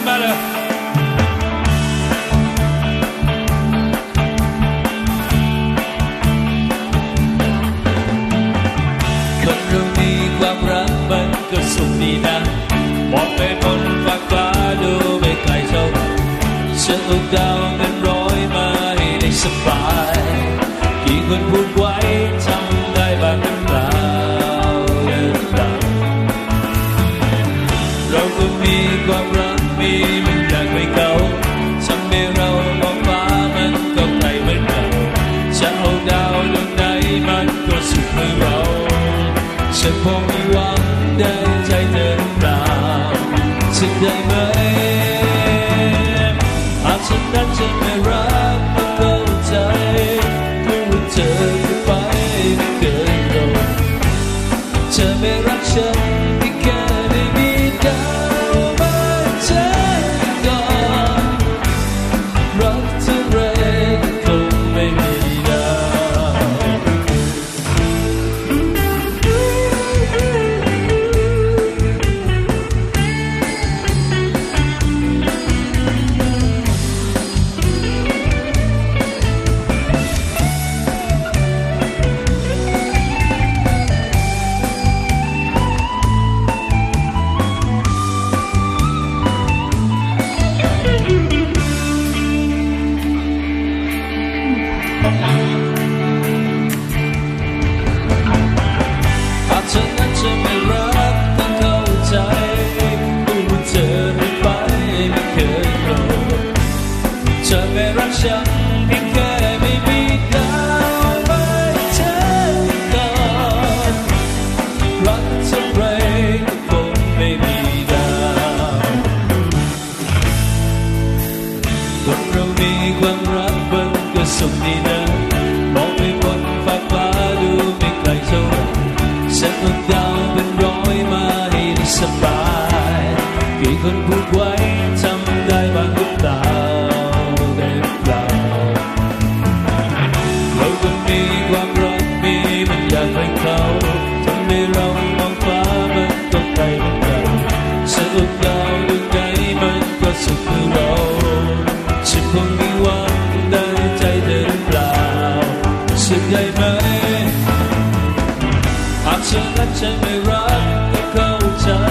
doesn't matter. Không đi qua ra bên cửa sổ đi đã Một bên môn và qua đưa cài sâu Sự ước đau ก็สุขเมื่เราฉันคงมีหวังได้ใจเธอหรือเปล่าฉันได้ไหม ฉันต้องดาวเป็นร้อยมาให้ได้สบายกี่คนพูดไว้ทำได้บ้างหรือเปล่าได้หเปล่าเราก็มีความรักมีมันอยากให้เขาทำให้เรามองฟ้ามันก็ไกลเหมือนกันฉันต้องดาวดวงใจมันก็สุขคือเราฉันคงมีวันได้ใจเดินเปล่าฉันได้ไหม ฉันรักฉันไม่รักก็เข้าใจ